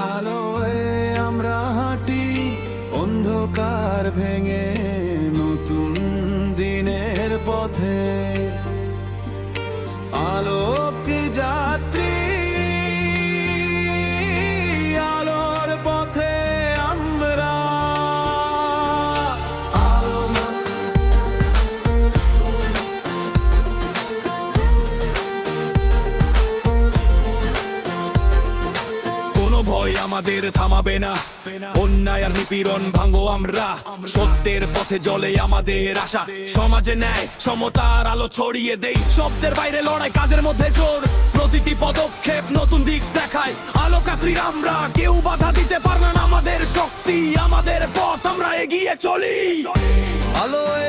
আলোয় আমরা হাঁটি অন্ধকার ভেঙে আমাদের থামাবে না। অন্যায় আর নিপীড়ন ভাঙো আমরা। সত্যের পথে জলে আমাদের আশা। সমাজে ন্যায়, সমতার আলো ছড়িয়ে দেই। শব্দের বাইরে লড়াই, কাজের মধ্যে জোর। প্রতিটি পদক্ষেপ নতুন দিক দেখায়। আলোকাত্রী আমরা, কেউ বাধা দিতে পারলেন আমাদের শক্তি, আমাদের পথ, আমরা এগিয়ে চলি। আলোয়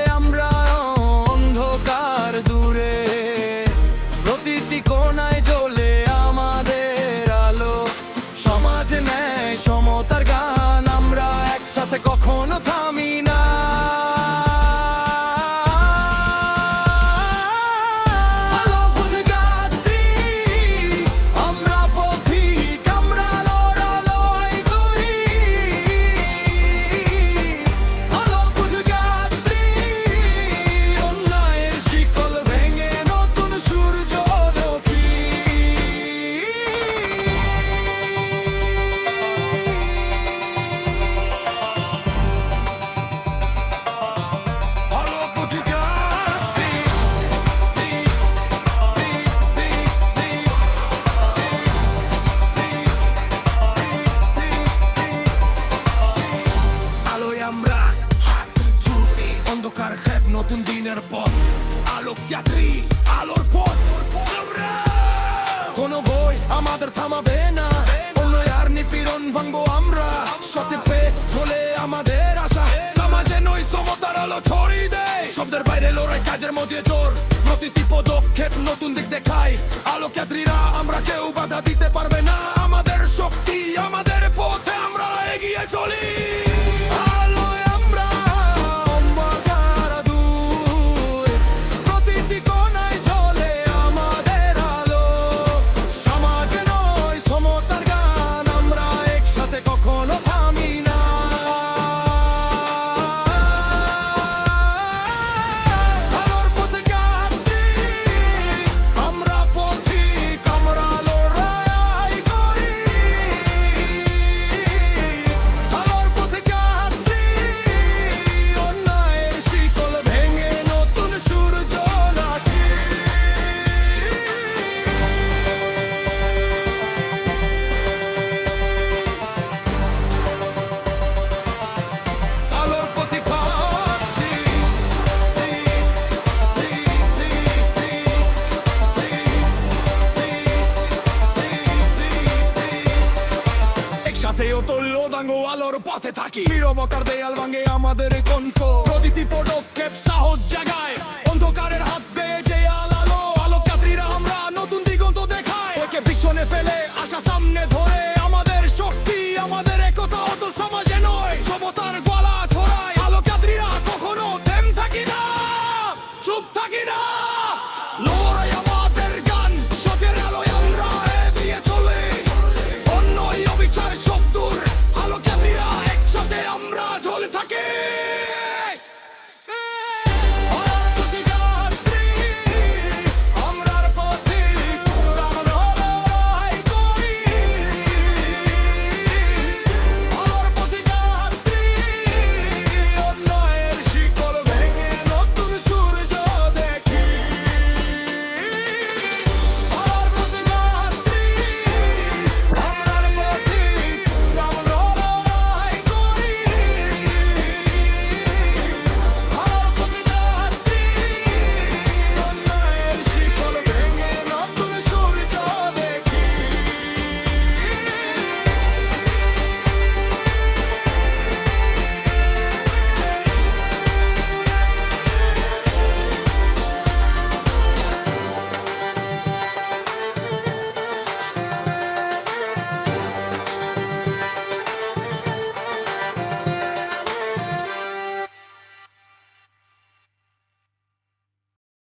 শব্দের বাইরে লড়াই, কাজের মধ্যে জোর। প্রতিটি পদক্ষেপ নতুন দিক দেখায়। আলো আমরা কেউ বাধা দিতে পারবে না। আলোর পথে থাকি। নিরবতার দেয়াল ভাঙে আমাদের কণ্ঠ। প্রতিটি পদক্ষেপ সাহস জাগায়